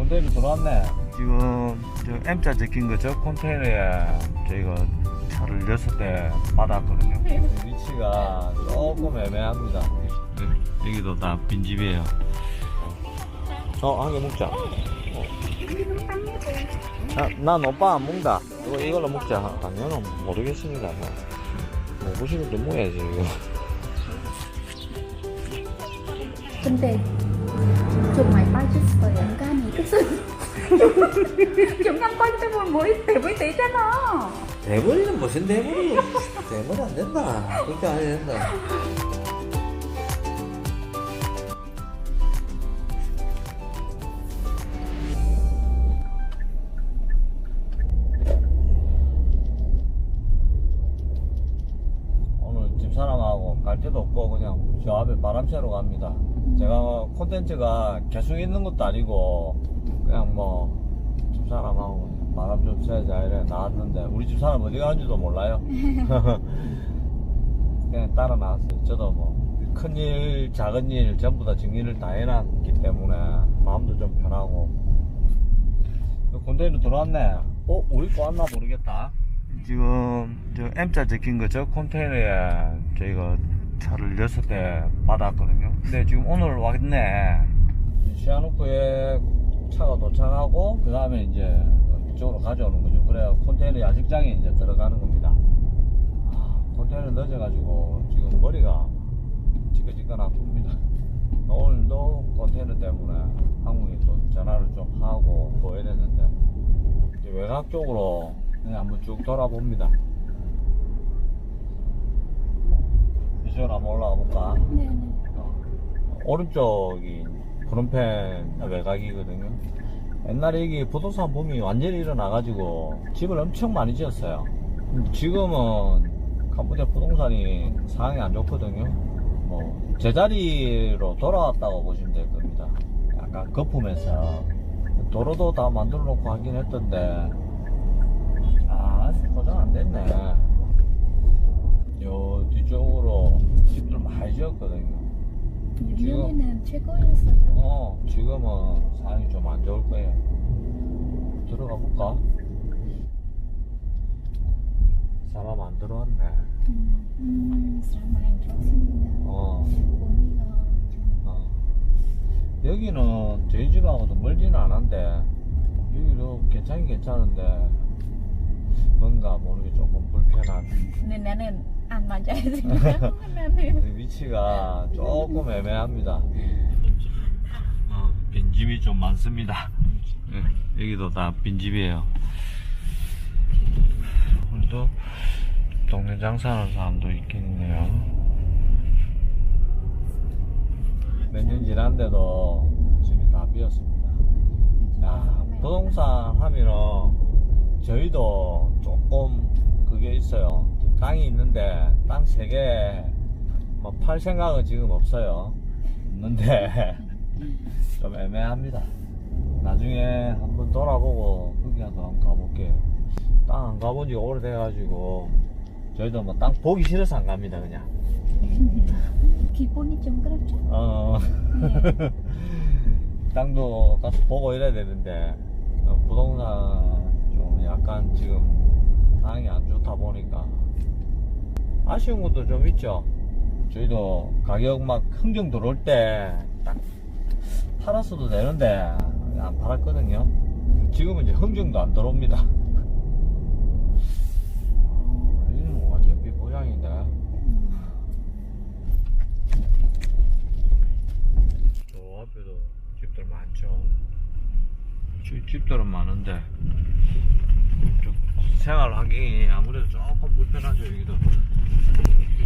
컨테이너 들어왔네. 지금 저 M자 적힌 거저 컨테이너에 저희가 차를 여섯 대 받았거든요. 위치가 조금 애매합니다. 네, 여기도 다 빈집이에요. 어, 한 개 먹자. 어. 아, 난 오빠 안 먹다. 이거, 이걸로 먹자. 아니요는 모르겠습니다. 뭐. 먹으시면 좀 먹어야지, 이거. 근데 좀 많이 빠졌어요. 때면 머리 대머리 되잖아. 대머리는 무슨 대머리? 대머리 안 된다. 그렇게 안 해야 된다. 오늘 집사람하고 갈 데도 없고 그냥 저 앞에 바람 쐬러 갑니다. 제가 콘텐츠가 계속 있는 것도 아니고 그냥 뭐 집사람하고 바람 좀 쐬자 이래 나왔는데 우리 집사람 어디 가는지도 몰라요. 그냥 따라 나왔어요. 저도 뭐 큰일 작은 일 전부 다 정리를 다 해놨기 때문에 마음도 좀 편하고 컨테이너 들어왔네. 어? 우리 거 왔나 모르겠다. 지금 저 M자 적힌 거 저 컨테이너에 저희가 차를 여섯 대 받았거든요. 근데 지금 오늘 왔네. 시아누크에 차가 도착하고 그 다음에 이제 이쪽으로 가져오는 거죠. 그래야 컨테이너 야식장에 이제 들어가는 겁니다. 아, 컨테이너 늦어가지고 지금 머리가 지끈지끈 아픕니다. 오늘도 컨테이너 때문에 한국에 또 전화를 좀 하고 뭐 이랬는데 이제 외곽 쪽으로 그냥 한번 쭉 돌아봅니다. 이쪽으로 한번 올라가 볼까? 네네. 오른쪽이 프롬펜 외곽이거든요. 옛날에 여기 부동산 붐이 완전히 일어나가지고 집을 엄청 많이 지었어요. 지금은 캄보디아 부동산이 상황이 안 좋거든요. 뭐 제자리로 돌아왔다고 보시면 될 겁니다. 약간 거품에서 도로도 다 만들어 놓고 하긴 했던데 아, 포장 안 됐네. 요 뒤쪽으로 집들 많이 지었거든요. 유명에는 최고였어요. 어, 지금은 상황이 좀 안 좋을 거예요. 들어가 볼까? 사람 안 들어왔네. 음, 음, 사람 많이 들었습니다. 어, 우리가 어. 여기는 저희 집하고도 멀지는 않은데, 여기도 괜찮긴 괜찮은데, 뭔가 모르게 조금 불편한. 근데 나는 안 맞아야 되니까 나는 위치가 조금 애매합니다. 어, 빈집이 좀 많습니다. 예, 여기도 다 빈집이에요. 오늘도 동네 장사하는 사람도 있긴 있네요. 몇 년 지났는데도 집이 다 비었습니다. 야, 부동산 하면은 저희도 조금 그게 있어요. 땅이 있는데 땅 세 개 뭐 팔 생각은 지금 없어요. 없는데 좀 애매합니다. 나중에 한번 돌아보고 거기 한번 한번 가볼게요. 땅 안 가본 지 오래돼가지고 저희도 뭐 땅 보기 싫어서 안 갑니다 그냥. 기분이 좀 그렇죠. 어. 땅도 가서 보고 이래야 되는데 어, 부동산 좀 약간 지금 상황이 안 좋다 보니까 아쉬운 것도 좀 있죠. 저희도 가격 막 흥정 들어올 때 딱 팔았어도 되는데 안 팔았거든요. 지금은 이제 흥정도 안 들어옵니다. 아, 여기는 완전 비고장인데. 저 앞에도 집들 많죠. 집, 집들은 많은데 좀 생활 환경이 아무래도 조금 불편하죠 여기도.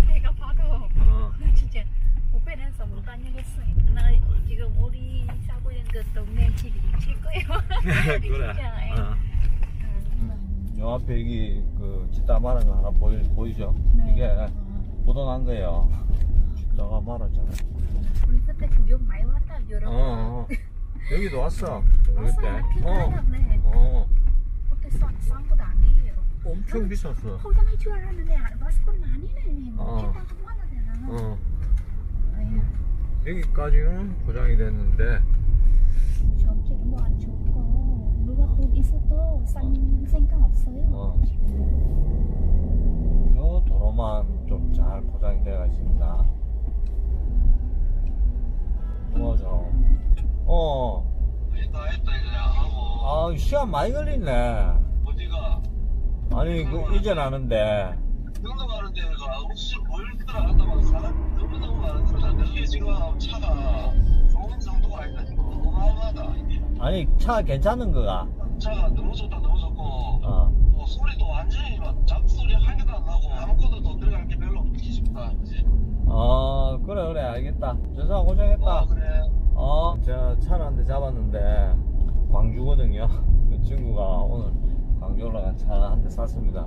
내가 봐도 어, 진짜 오페라에서 못 다니겠어요. 나 지금 우리 살고 있는 그 동네 집이 최고예요. 그래. 진짜, 예. 어. 음, 요 앞에 여기 그 말한 거 하나 보이, 보이죠? 네. 이게 어. 보도난 거예요. 집다가 말았잖아. 우리 그때 구경 많이 왔다 여러 어, 어. 여기도 왔어. 왔어 그때. 어, 네 어. 그때 싼, 싼 것도 아니에요. 엄청 비쌌어. 포장할 줄 알았는데 건 아니네. 어. 뭐 하나 되나. 어. 여기까지는 포장이 됐는데 점점 뭐안 좋고. 생각 없어요. 어. 요 도로만 좀 잘 포장이 되어 있습니다. 맞아. 어. 했다 했다 이제 하고 아, 시간 많이 걸리네. 아니, 그, 이제 나는데. 능동 가는 데 가 혹시 보일더라 하다만 사람 너무너무 많은 거다 이게 지금 차가 좋은 정도가 아니다 지금 어마어마하다 이게 아니, 차 괜찮은 거가. 차가 너무 좋다 너무 좋고 어. 어, 소리도 완전히 막 잡소리 한 개도 안 나고 아무것도 더 들어갈 게 별로 없기 싶다 이제 어, 그래, 그래, 알겠다. 전사 고생했다. 어 그래 어, 제가 차를 한 대 잡았는데, 광주거든요. 그 친구가 오늘 광주 올라간 차 한 대 샀습니다.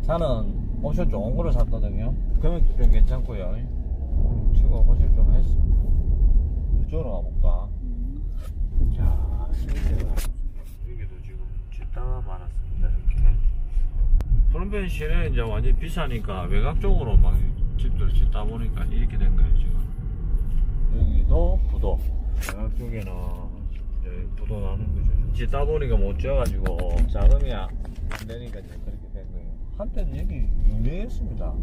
차는 옵션 좋은 거를 샀거든요. 금액도 좀 괜찮고요. 음, 친구가 고생 좀 했습니다. 이쪽으로 가볼까? 자, 여기도 지금 짓다가 많았습니다, 이렇게. 프롬벤 시내 이제 완전 비싸니까 외곽 쪽으로 막 집들 짓다 보니까 이렇게 된 거예요, 지금. 여기도 부도. 외곽 쪽에는 이제 부도 나는 거죠. 짓다 보니까 못 지어가지고 자금이 안 되니까 이제 그렇게 된 거예요. 한때는 여기 유명했습니다.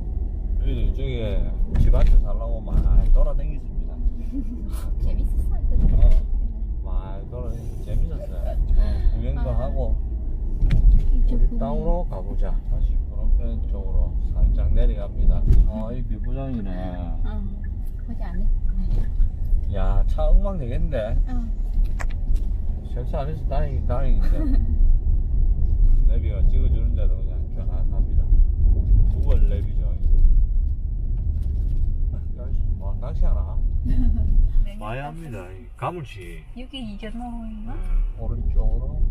여기 저기 집한채 살라고 많이 돌아다녔습니다. 재밌었어요. 어, 많이 돌아다니고 재밌었어요. 어, 구경도 아. 하고 우리 땅으로 가보자. 다시 프롬펜 쪽으로 살짝 내려갑니다. 아, 이 비부장이네. 어, 거기 안 해. 야, 차 엉망 되겠는데? 어. 설치 안 해서 다행이, 다행인데. 내비가 찍어주는데도 그냥 편안합니다. 구글 내비죠. 뭐, 낚시 하나? 많이 합니다. 이 가물치. 여기 이전로인가? 오른쪽으로.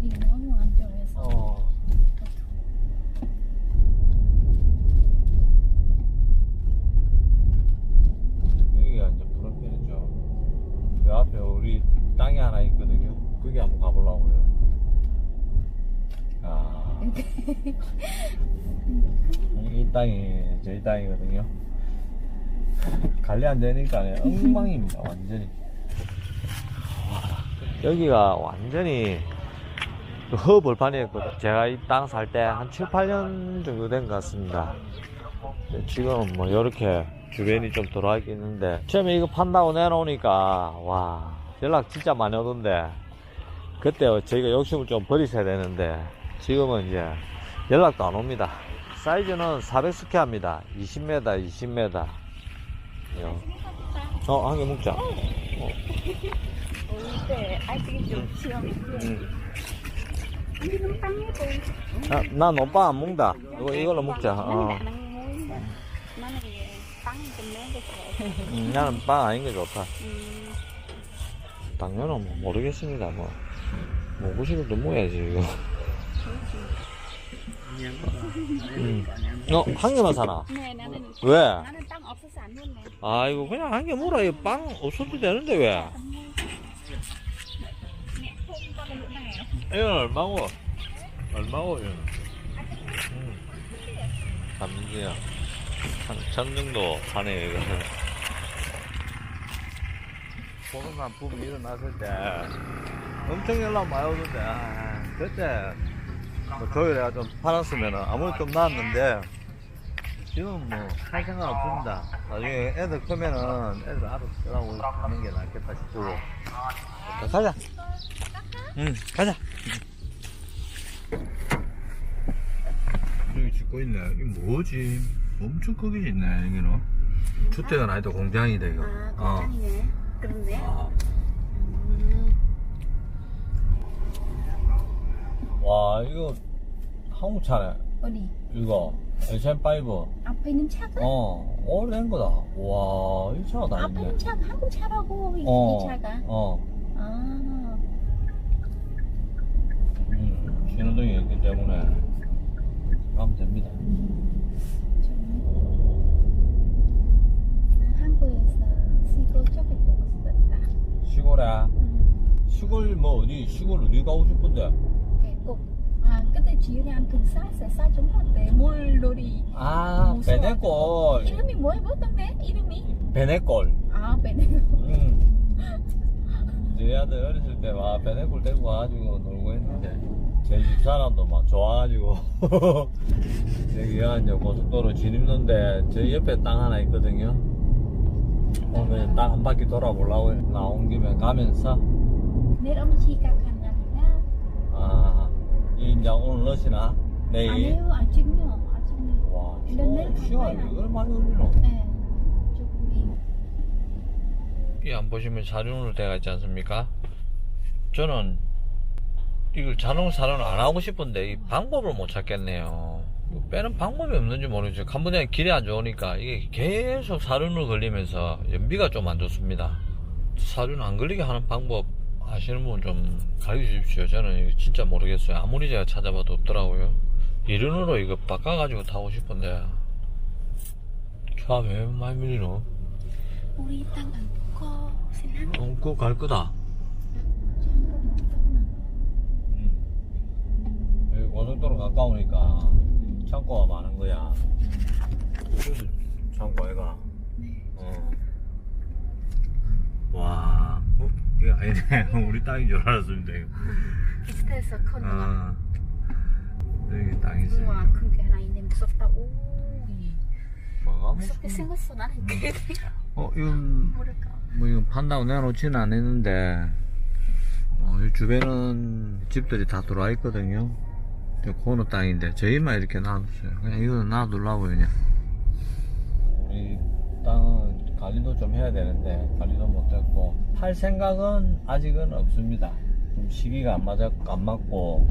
길이 너무 안 좋아서. 어. 여기가 이제 프로필이죠. 그 앞에 우리 땅이 하나 있거든요. 거기 한번 가보려고요. 아. 이 땅이 저희 땅이거든요. 관리 안 되니까 엉망입니다, 완전히. 여기가 완전히 그 허벌판이었거든. 제가 이 땅 살 때 한 7, 8년 정도 된 것 같습니다. 지금 뭐 이렇게 주변이 좀 들어와 있는데 처음에 이거 판다고 내놓으니까 와 연락 진짜 많이 오던데 그때 저희가 욕심을 좀 버리셔야 되는데 지금은 이제 연락도 안 옵니다. 사이즈는 400스퀘 합니다. 20m, 20m. 어, 한 개 먹자. 네, 아직 좀 시험. 음. Tôi. 아, 난 오빠 안 먹다. 이거, 이걸로 먹자. 어. 음, 나는 빵 아닌 게 좋다. Ừ. 당연은 뭐 모르겠습니다. 뭐때 먹어야지 이거. 음. 어, 한 개만 사나? Nè, 나는 왜? 나는 땅 없어서 안 먹네. 아, 이거 그냥 한 개. 이거 빵 없어도 되는데 왜? 이건 얼마고? 얼마고, 이거는? 음. 삼지야. 한 천 정도 사네, 이거는. 코로나 붐 일어났을 때 엄청 연락 많이 오던데, 아, 그때 뭐 조율해가 좀 팔았으면 아무리 좀 나았는데 지금 뭐할 생각 없습니다. 나중에 애들 크면은 애들 알아서 쓰라고 하는 게 낫겠다 싶고. 자, 가자. 응, 가자. 여기 짓고 있네. 이게 뭐지? 엄청 크게 짓네, 여기는. 주택은 아니다, 공장이다, 이거. 아, 어. 공장이네. 그런데. 아. 음. 와, 이거 한국 차네. 어디? 이거. SM5. 앞에 있는 차가? 어, 오래된 거다. 와, 이 차가 다 앞에 있네. 있는 차가 한국 차라고 이, 어, 이 차가. 어. 아. 음, 신호등이 있기 때문에 가면 됩니다. 한국에서 시골 쪽에 보고 싶었다. 시골에. 음. 시골 뭐 어디, 시골 어디 가고 싶은데? 계곡. 아, 그때 지리한 등산에 싸좀 어때? 물놀이. 아, 무서워. 베네골. 이름이 뭐야? 뭐던데? 이름이? 베네골. 아, 베네골. 음. 이제 저희 아들 어렸을 때막 배내골 데리고 와가지고 놀고 했는데 저희 집 사람도 막 좋아가지고 여기가 이제 고속도로 진입로인데 저희 옆에 땅 하나 있거든요 오늘 땅한 바퀴 돌아보려고 나온 김에 가면서 내일 엄지가 간다니까. 아 이제 오늘 넣으시나? 내일? 아니요, 아직요. 아직요. 와 내일 저 시간이 가봐요. 이걸 많이 걸리노 네. 조금이. 이안 보시면 자륜으로 되어 있지 않습니까? 저는 이걸 자동 사륜 안 하고 싶은데 이 방법을 못 찾겠네요. 빼는 방법이 없는지 모르겠어요. 캄보디아 길이 안 좋으니까 이게 계속 사륜으로 걸리면서 연비가 좀 안 좋습니다. 사륜 안 걸리게 하는 방법 아시는 분 좀 가르쳐 주십시오. 저는 이거 진짜 모르겠어요. 아무리 제가 찾아봐도 없더라고요. 이륜으로 이거 바꿔가지고 타고 싶은데 차왜 많이 밀리노? 우리 신랑 어, 그거 갈 거다. 여기 고속도로 가까우니까 창고가 많은 거야. 그래서 창고 아이가. 어. 와, 어, 이거 아니네. 우리 땅인 줄 알았습니다. 이거. 비슷해서 커는 아, 여기 땅이 있어. 우와 큰 게 하나 있네 무섭다 오 뭐가 무섭게 무슨? 생겼어 나는 되게 어, 이건 모를까 뭐 이건 판다고 내놓지는 않았는데 어, 이 주변은 집들이 다 들어와 있거든요 저 코너 땅인데. 저희만 이렇게 놔뒀어요. 그냥 이거는 놔두려고 그냥. 우리 땅은 관리도 좀 해야 되는데 관리도 못했고 할 생각은 아직은 없습니다. 좀 시기가 안 맞아 안 맞고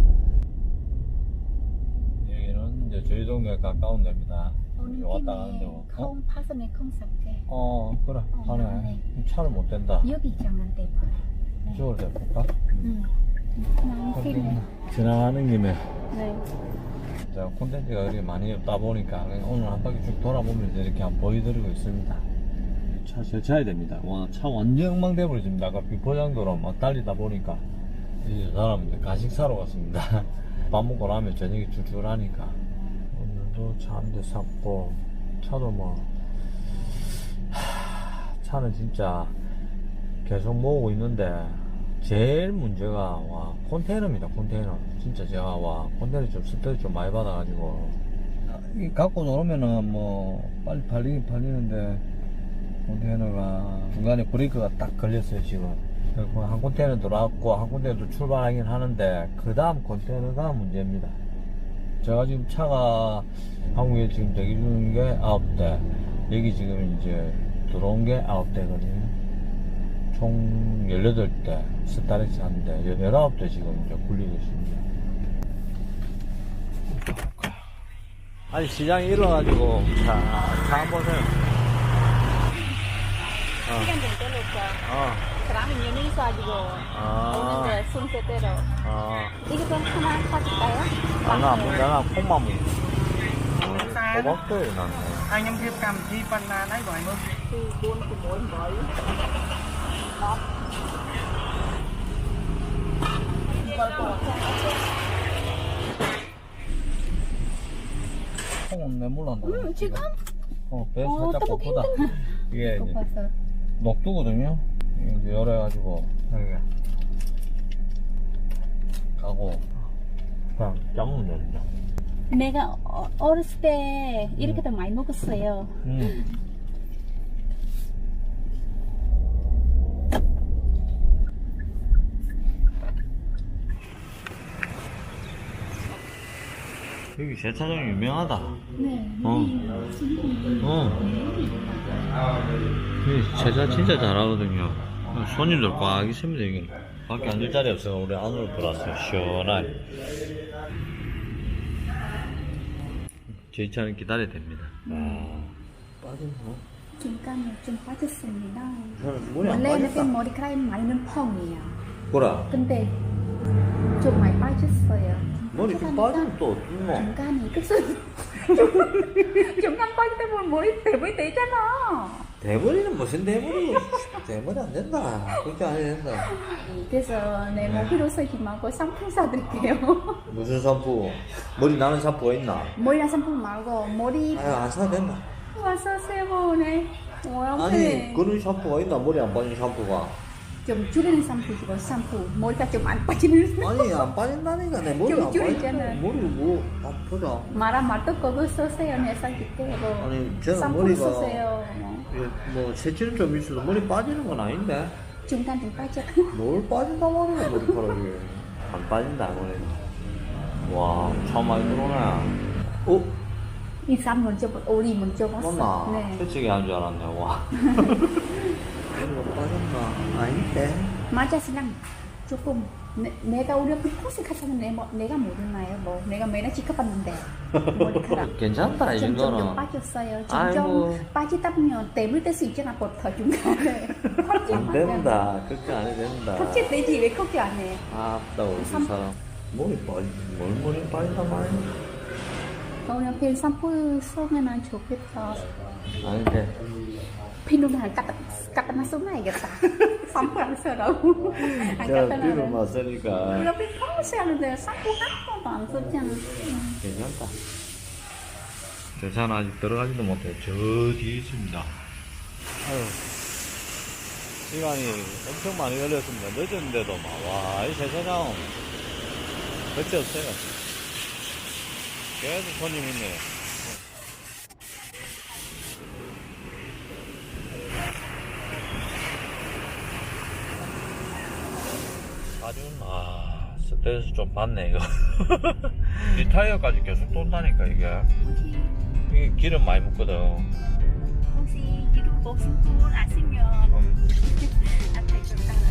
여기는 이제 저희 동네 가까운 데입니다. 오는 왔다 가는 김에 데고. 어? 콩 파서네 콩 샀게 어 그래. 어, 하네. 차를 못 댄다. 여기 장한테 봐 이쪽으로 대볼까? 응 나는 필요해. 지나가는 김에 네. 제가 콘텐츠가 그렇게 많이 없다 보니까 오늘 한 바퀴 쭉 돌아보면서 이렇게 한번 보여드리고 있습니다. 차 세차해야 됩니다. 와 차 완전 엉망돼 버렸습니다. 아까 비포장도로 막 달리다 보니까 이 사람 이제 가식 사러 갔습니다. 밥 먹고 나면 저녁이 출출하니까. 오늘도 차 한 대 샀고 차도 뭐 하, 차는 진짜 계속 모으고 있는데 제일 문제가 와 컨테이너입니다 컨테이너 진짜 제가 와 컨테이너 좀 스트레스 좀 많이 받아가지고. 이 갖고 놀으면은 뭐 빨리 팔리긴 팔리는데 컨테이너가 중간에 브레이크가 딱 걸렸어요 지금. 한 컨테이너 들어왔고 한 컨테이너도 출발하긴 하는데 그 다음 컨테이너가 문제입니다. 제가 지금 차가 한국에 지금 대기 중인 게 9대. 여기 지금 이제 들어온 게 9대거든요. 총 18대 스타렉스 한대 19대 지금 이제 굴리고 있습니다 아니 시장이 일어나가지고. 자, 차 한번 해요. 시간 될 때로 어, 그러면 연예인 가지고 아, 오는데 순서대로. 아, 이거 좀 하나 사줄까요? 나는 안 먹잖아 콩만 먹어 호박도 해놨네 anh em thêm cầm chi phần là nãy gọi mơ 그 buôn của mỗi mỗi đó 콩은 내 몰랐나. 응 지금? 어, 배 어, 살짝 떡볶이 고프다. 이게 이제 봤어 녹두거든요. 이제 열어가지고. 여기가 가고. 그냥 짜면 됩니다. 내가 어, 어렸을 때 이렇게 도 많이 먹었어요. 음. 여기 세차장 유명하다. 네 어. 어. 여기 세차 진짜 잘하거든요. 손님들 꽉 있습니다, 여기. 밖에 앉을 자리 없어서 우리 안으로 들어왔어요. 시원하게. 저희 차는 기다려야 됩니다. 아. 중간에 좀 빠졌습니다 안 원래는 빠졌다. 머리카락이 많이는 펑이에요 뭐라? 근데 좀 많이 빠졌어요 머리 좀 빠지면 또 어떻노? 중간에 그래서 중간 빠질 때 보면 머리 대부분 되잖아 대머리는 무슨 대머리? 대머리 안 된다. 그렇게 안 해야 된다. 그래서 내 모비로 서기하고 상품 사드릴게요 무슨 샴푸? 머리 나는 샴푸가 있나? 머리랑 상품 말고 머리 아유, 안 사도 된다. 와서 세보네 아니, 그런 샴푸가 있나? 머리 안 빠진 샴푸가. 좀 줄이는 샴푸이고 샴푸. 머리가 좀 안 빠지는 아니 안 빠진다니까. 내 머리 좀안 줄이잖아. 빠진다 머리 뭐 아, 보자. 말아 말도 그거 쓰세요. 내살 그때 뭐 아니 저는 샴푸 머리가 쓰세요. 뭐. 예, 뭐 새치는 좀 있어도 머리 빠지는 건 아닌데. 중간 좀 빠져. 뭘 빠진단 말이야 머리카락이. 안 빠진다 머리가 와참 많이 들어오네 어? 인삼 먼저 우리 먼저 봤어. 맞나? 네. 솔직히 한줄 알았네. 와 아닌데 맞아 신랑 조금 내, 내가 우리 그 코스 갔으면 내, 뭐, 내가 모르나요? 뭐 내가 매일 찍어봤는데. 머리카락. 괜찮다 이 점점 좀 정도는. 빠졌어요. 아이고. 점점 빠지다 보면 때물 뗄수 있잖아, 버터 중간에. 안 된다. 그렇게 안 해도 된다. 그렇게 되지, 왜 그렇게 안 해? 아따 우리 삼- 사람. 머리 빠지 뭘 머리 빠진단 말이야 그냥 펜 샴푸 쓰면 좋겠다. 아닌데 피누나 갖다, 갖다 놨어놔야겠다. 샴푸 안 쓰라고. 안 갖다 놔. 맞으니까 우리가 피 평소에 하는데 샴푸 한 번도 안 썼잖아. 응. 괜찮다. 저 차는 아직 들어가지도 못해. 저 뒤에 있습니다. 아유. 시간이 엄청 많이 걸렸습니다. 늦었는데도 막, 와, 이 세차장 끝이 없어요. 계속 손님 있네요. 아주, 아, 스트레스 좀 받네, 이거. 이 타이어까지 계속 돈다니까, 이게. 이게 기름 많이 묻거든. 혹시 유튜브 꼭 샴푸 아시면 음, 앞에 해주세요.